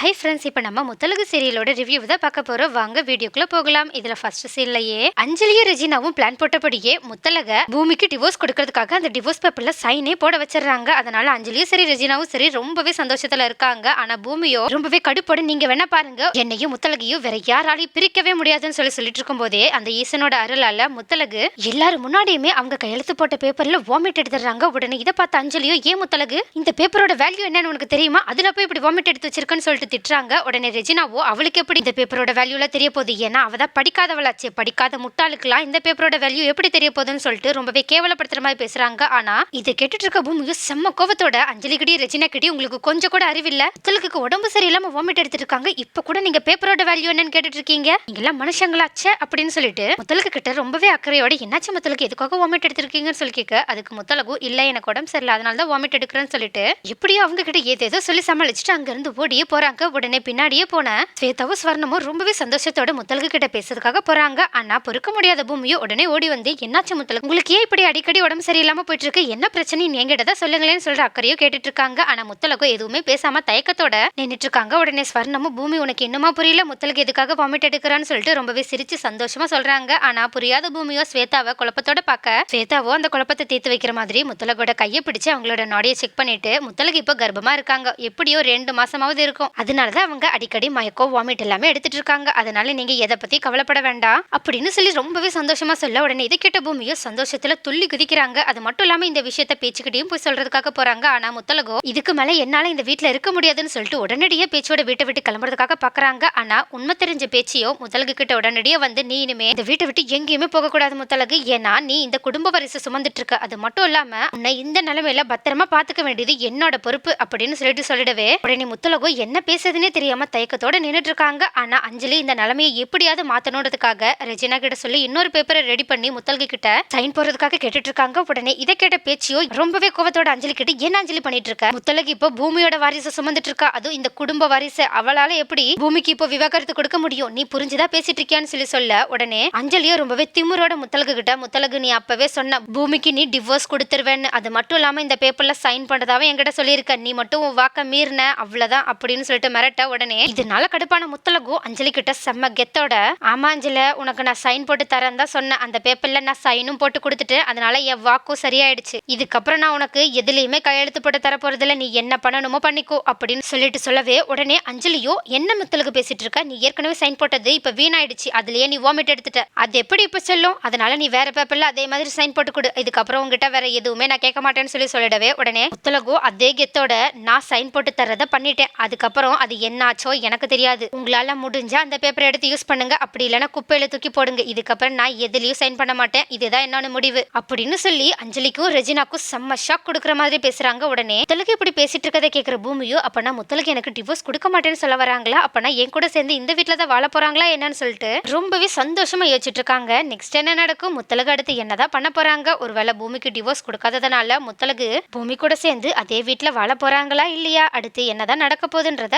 Hi friends இப்போ நம்ம Muthazhagu சீரியலோட review தான் பார்க்க போறோம். வாங்க வீடியோக்குள்ள போகலாம். இதுல ஃபர்ஸ்ட் சீன்லயே அஞ்சலியும் ரெஜினாவும் பிளான் போட்டபடியே முத்தலக பூமிக்கு டிவோர்ஸ் கொடுக்கறதுக்காக அந்த டிவோர்ஸ் பேப்பர்ல சைனே போட வச்சிடுறாங்க. அதனால அஞ்சலியும் சரி ரெஜினாவும் சரி ரொம்பவே சந்தோஷத்துல இருக்காங்க. ஆனா பூமியோ ரொம்பவே கடுப்போட நீங்க வேணா பாருங்க. என்னையும் முத்தலகையும் வேற யாராலையும் பிரிக்கவே முடியாதுன்னு சொல்லி சொல்லிட்டு இருக்கும் போதே அந்த ஈசனோட அருளால முத்தலகு எல்லாரும் முன்னாடியுமே அவங்க கையெழுத்து போட்ட பேப்பர்ல வாமிட் எடுத்துறாங்க உடனே இதை பார்த்த அஞ்சலியோ ஏன் முத்தலகு? இந்த பேப்பரோட வேல்யூ என்னன்னு உனக்கு தெரியுமா? அதுல போய் இப்படி வாமிட் எடுத்து வச்சிருக்கேன்னு சொல்லிட்டு திட்டுறாங்க. உடனே ரெஜினாவோ அவளுக்கு எப்படி இந்த பேப்பரோட வேல்யூலாம் தெரிய போகுது? ஏன்னா அவள் தான் படிக்காதவளாச்சே. படிக்காத முட்டாளுக்குலாம் இந்த பேப்பரோட வேல்யூ எப்படி தெரிய போகுதுன்னு சொல்லிட்டு ரொம்பவே கேவலப்படுத்துற மாதிரி பேசுறாங்க. ஆனா இதை கேட்டுட்டு இருக்க பூமியும் செம்ம கோவத்தோட அஞ்சலி கிட்டி ரெஜினா கிட்டி உங்களுக்கு கொஞ்சம் கூட அறிவில்ல முத்தலுக்கு உடம்பு சரியில்லாம வாமிட் எடுத்துருக்காங்க இப்போ இப்ப கூட நீங்க பேப்பரோட வேல்யூ என்னன்னு கேட்டுட்டு இருக்கீங்க? நீங்க எல்லாம் மனுஷங்களாச்சே அப்படின்னு சொல்லிட்டு முத்தலுக்கு கிட்ட ரொம்பவே அக்கறையோட என்னாச்சு முத்தலுக்கு? எதுக்காக வாமிட் எடுத்திருக்கீங்கன்னு சொல்லி கேட்க அதுக்கு முத்தலகு இல்ல எனக்கு உடம்பு சரியில்லை. அதனால தான் வாமிட் எடுக்கிறேன்னு சொல்லிட்டு எப்படியோ அவங்க கிட்ட ஏதேதோ சொல்லி சமாளிச்சுட்டு அங்க இருந்து ஓடியே போறாங்க. உடனே பின்னாடியே போன ஸ்வேதாவும் ஸ்வர்ணமும் ரொம்பவே சந்தோஷத்தோட முத்தலகு கிட்ட பேசுறதுக்காக போறாங்க. ஆனா பொறுக்க முடியாத பூமியும் உடனே ஓடி வந்து என்னாச்சு முத்தலகு? உங்களுக்கு ஏன் இப்படி அடிக்கடி உடம்பு சரியில்லாம போயிட்டு இருக்கு என்ன பிரச்சனை? என்கிட்ட தான் சொல்லுங்களேன்னு சொல்ற அக்கறையோ கேட்டுட்டு இருக்காங்க ஆனா முத்தலகு எதுவுமே பேசாம தயக்கத்தோட நின்னுட்டு இருக்காங்க உடனே ஸ்வர்ணமும் பூமி உனக்கு என்னமா புரியல? முத்தலகு எதுக்காக வாமிட் எடுக்கிறான்னு சொல்லிட்டு ரொம்பவே சிரிச்சு சந்தோஷமா சொல்றாங்க. ஆனா புரியாத பூமியோ ஸ்வேதாவை குழப்பத்தோட பார்க்க ஸ்வேதாவோ அந்த குழப்பத்தை தீர்த்து வைக்கிற மாதிரி முத்தலகோட கையை பிடிச்சு அவங்களோட நொடியை செக் பண்ணிட்டு முத்தலகு இப்போ கர்ப்பமா இருக்காங்க. எப்படியோ ரெண்டு மாசமாவது இருக்கும். அதனால தான் அவங்க அடிக்கடி மயக்கோ வாமிட் எல்லாமே எடுத்துட்டு இருக்காங்க அதனால நீங்க எதை பத்தி கவலைப்பட வேண்டாம் அப்படின்னு சொல்லி ரொம்பவே சந்தோஷமா சொல்ல உடனே இது கேட்ட பூமியோ சந்தோஷத்துல துள்ளி குதிக்கிறாங்க. அது மட்டும் இல்லாம இந்த விஷயத்த பேச்சுக்கிட்டையும் போய் சொல்றதுக்காக போறாங்க. ஆனா முத்தலகோ இதுக்கு மேல என்னால இந்த வீட்டுல இருக்க முடியாதுன்னு சொல்லிட்டு உடனடியே பேச்சோட வீட்டை விட்டு கிளம்புறதுக்காக பாக்குறாங்க. ஆனா உண்மை தெரிஞ்ச பேச்சியோ முத்தலகு கிட்ட உடனடியே வந்து நீ இனிமே இந்த வீட்டை விட்டு எங்கேயுமே போக கூடாது முத்தலகு. ஏன்னா நீ இந்த குடும்ப வரிசை சுமந்துட்டு இருக்க. அது மட்டும் இல்லாம உன்னை இந்த நிலைமையில பத்திரமா பாத்துக்க வேண்டியது என்னோட பொறுப்பு. அப்படின்னு சொல்லிட்டு சொல்லிடவே உடனே முத்தலகோ என்ன பேசுறதுனே தெரியாம தயக்கத்தோட நின்னுட்டு இருக்காங்க ஆனா அஞ்சலி இந்த நிலைமையை எப்படியாவது மாத்தணுன்றதுக்காக ரெஜினா கிட்ட சொல்லி இன்னொரு பேப்பரை ரெடி பண்ணி முத்தல்கி கிட்ட சைன் போறதுக்காக கேட்டுட்டு இருக்காங்க உடனே இதை கேட்ட பேச்சியோ ரொம்பவே கோவத்தோட அஞ்சலி கிட்ட என்ன அஞ்சலி பண்ணிட்டு இருக்க முத்தலகி இப்போ பூமியோட வாரிசை சுமந்துட்டு இருக்கா அதுவும் இந்த குடும்ப வாரிசை. அவளால எப்படி பூமிக்கு இப்போ விவாகரத்து கொடுக்க முடியும்? நீ புரிஞ்சுதான் பேசிட்டு இருக்கியான்னு சொல்லி சொல்ல. உடனே அஞ்சலியோ ரொம்பவே திமுறோட முத்தலகு கிட்ட முத்தலகு நீ அப்பவே சொன்ன பூமிக்கு நீ டிவோர்ஸ் கொடுத்துருவேன்னு. அது மட்டும் இல்லாம இந்த பேப்பர்ல சைன் பண்றதாவே என்கிட்ட சொல்லியிருக்க. நீ மட்டும் வாக்க மீறின. அவ்வளவுதான் அப்படின்னு சொல்லிட்டு மிரட்ட உடனே இதனால கடுப்பான முத்தலகு அஞ்சலி கிட்ட செம்ம கெத்தோட. ஆமா அஞ்சல உனக்கு நான் சைன் போட்டு தரேன் தான் சொன்னேன் அந்த பேப்பர்ல நான் சைனும் போட்டு கொடுத்துட்டு அதனால என் வாக்கும் சரியாயிடுச்சு. இதுக்கப்புறம் நான் உனக்கு எதுலயுமே கையெழுத்து போட்டு தர போறதுல நீ என்ன பண்ணணுமோ பண்ணிக்கோ அப்படின்னு சொல்லிட்டு சொல்லவே உடனே அஞ்சலியோ என்ன முத்தலுக்கு பேசிட்டு இருக்க? நீ ஏற்கனவே சைன் போட்டது இப்ப வீணாயிடுச்சு. அதுலயே நீ வாமிட் எடுத்துட்ட. அது எப்படி இப்ப சொல்லும்? அதனால நீ வேற பேப்பர்ல அதே மாதிரி சைன் போட்டு கொடு. இதுக்கப்புறம் உங்ககிட்ட வேற எதுவுமே நான் கேட்க மாட்டேன்னு சொல்லி சொல்லிடவே உடனே முத்தலகு அதே கெத்தோட நான் சைன் போட்டு தரத பண்ணிட்டேன். அதுக்கப்புறம் அது என்னாச்சோ எனக்கு தெரியாது. உங்களால முடிஞ்சா அந்த பேப்பரை எடுத்து யூஸ் பண்ணுங்க. அப்படி இல்லைன்னா குப்பையில தூக்கி போடுங்க. இதுக்கப்புறம் நான் எதுலயும் சைன் பண்ண மாட்டேன். இதுதான் என்னோட முடிவு. அப்படின்னு சொல்லி அஞ்சலிக்கும் ரெஜினாக்கும் செம்ம ஷாக் கொடுக்குற மாதிரி பேசுறாங்க உடனே. முத்தலுக்கு இப்படி பேசிட்டு இருக்கதை கேட்குற பூமியோ அப்பனா முத்தலுக்கு எனக்கு டிவோர்ஸ் கொடுக்க மாட்டேன்னு சொல்ல வராங்களா? அப்பனா என் கூட சேர்ந்து இந்த வீட்டில் தான் வாழ போறாங்களா என்னன்னு சொல்லிட்டு ரொம்பவே சந்தோஷமா யோசிச்சுட்டு இருக்காங்க. நெக்ஸ்ட் என்ன நடக்கும்? முத்தலகு அடுத்து என்னதான் பண்ண போறாங்க? ஒருவேளை பூமிக்கு டிவோர்ஸ் கொடுக்காததுனால முத்தலகு பூமி கூட சேர்ந்து அதே வீட்டில் வாழ போறாங்களா இல்லையா? அடுத்து என்னதான் நடக்க போகுதுன்றத